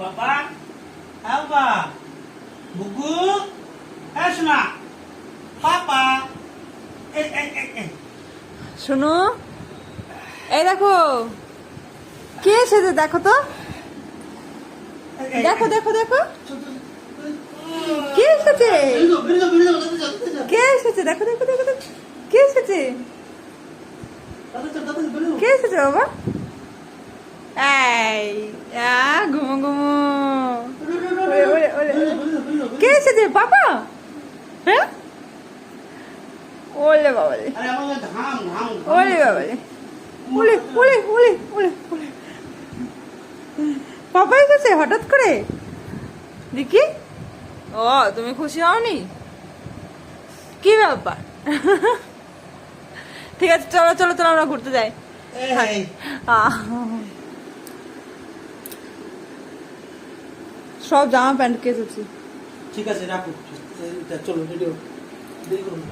বাবা বাবা বুগু হ্যাঁ শোনা পাপা শোনো এই দেখো কে এসেছে দেখো তো? এই, দেখো এই, দেখো দেখো। ছোট, কে এসেছে। কে এসেছে? দেখো দেখো দেখো দেখো। কে এসেছে। কে এসেছে বাবা? এই। এসেছে বাবা। হ্যাঁ? ওলে বাবা। ওলে বাবা ওলে ওলে ওলে ওলে ওলে। পাপা এসেছে হঠাৎ করে? দেখি ও তুমি খুশি হওনি? কি ব্যাপার? ঠিক আছে চলো চলো চলো আমরা ঘুরতে যাই। এই, সব জামা প্যান্ট কেসেছি ঠিক আছে রাখো এই, চলো রেডিও দেরি করুন।